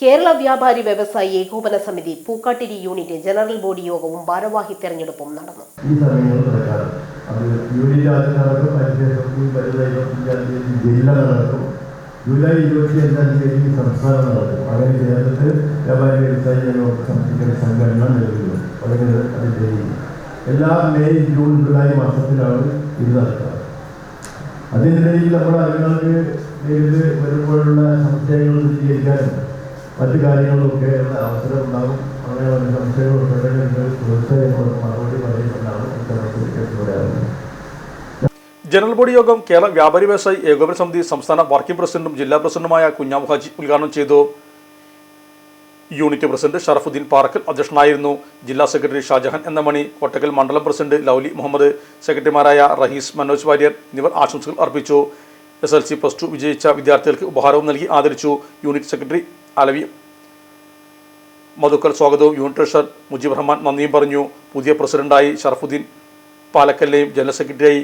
കേരള വ്യാപാരി വ്യവസായി ഏകോപന സമിതി പൂക്കാട്ടിരി യൂണിറ്റ് ജനറൽ ബോഡി യോഗവും ഭാരവാഹി തെരഞ്ഞെടുപ്പും നടന്നു. ജൂലൈ ഇരുപത്തി അഞ്ചാം തീയതി സംസ്ഥാനം നടക്കും. അങ്ങനെ കേരളത്തിൽ വ്യാപാരി വ്യവസായി സംഘടന നിലവിൽ അങ്ങനെ അതിന്റെ എല്ലാ മെയ് ജൂൺ ജൂലൈ മാസത്തിലാണ് ഇത് നടക്കുക. അതിനിടയിൽ നമ്മൾ അതിനകത്ത് വരുമ്പോഴുള്ള സംശയങ്ങൾ വിശദീകരിക്കാനും മറ്റു കാര്യങ്ങളിലൊക്കെ ഉള്ള അവസരം ഉണ്ടാകും അങ്ങനെ വല്ല സംശയങ്ങളൊക്കെ ഉണ്ടെങ്കിൽ നിങ്ങൾ തീർച്ചയായും മറുപടി പറയുന്നതാണ് ഇത്തരത്തിൽ പറയാറുള്ളത് ജനറൽ ബോഡി യോഗം കേരള വ്യാപാരി വ്യവസായി ഏകോപന സമിതി സംസ്ഥാന വർക്കിംഗ് പ്രസിഡന്റും ജില്ലാ പ്രസിഡന്റുമായ കുഞ്ഞാമു ഹാജി ഉദ്ഘാടനം ചെയ്തു. യൂണിറ്റ് പ്രസിഡന്റ് ഷറഫുദ്ദീൻ പാറക്കൽ അധ്യക്ഷനായിരുന്നു. ജില്ലാ സെക്രട്ടറി ഷാജഹാൻ എന്ന മണി കോട്ടക്കൽ മണ്ഡലം പ്രസിഡന്റ് ലൗലി മുഹമ്മദ് സെക്രട്ടറിമാരായ റഹീസ് മനോജ് വാര്യർ എന്നിവർ ആശംസകൾ അർപ്പിച്ചു. S L C plus two വിജയിച്ച വിദ്യാർത്ഥികൾക്ക് ഉപഹാരവും നൽകി ആദരിച്ചു. യൂണിറ്റ് സെക്രട്ടറി അലവി മധുക്കൽ സ്വാഗതവും. യൂണിറ്റ് ട്രഷർ മുജീബ് റഹ്മാൻ നന്ദിയും പറഞ്ഞു. പുതിയ പ്രസിഡന്റായി ഷറഫുദ്ദീൻ പാലക്കലിനെയും ജനറൽ സെക്രട്ടറിയായി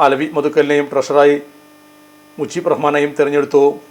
അലവി മധുക്കലിനെയും ട്രഷറായി മുജീബ് റഹ്മാനെയും തെരഞ്ഞെടുത്തു.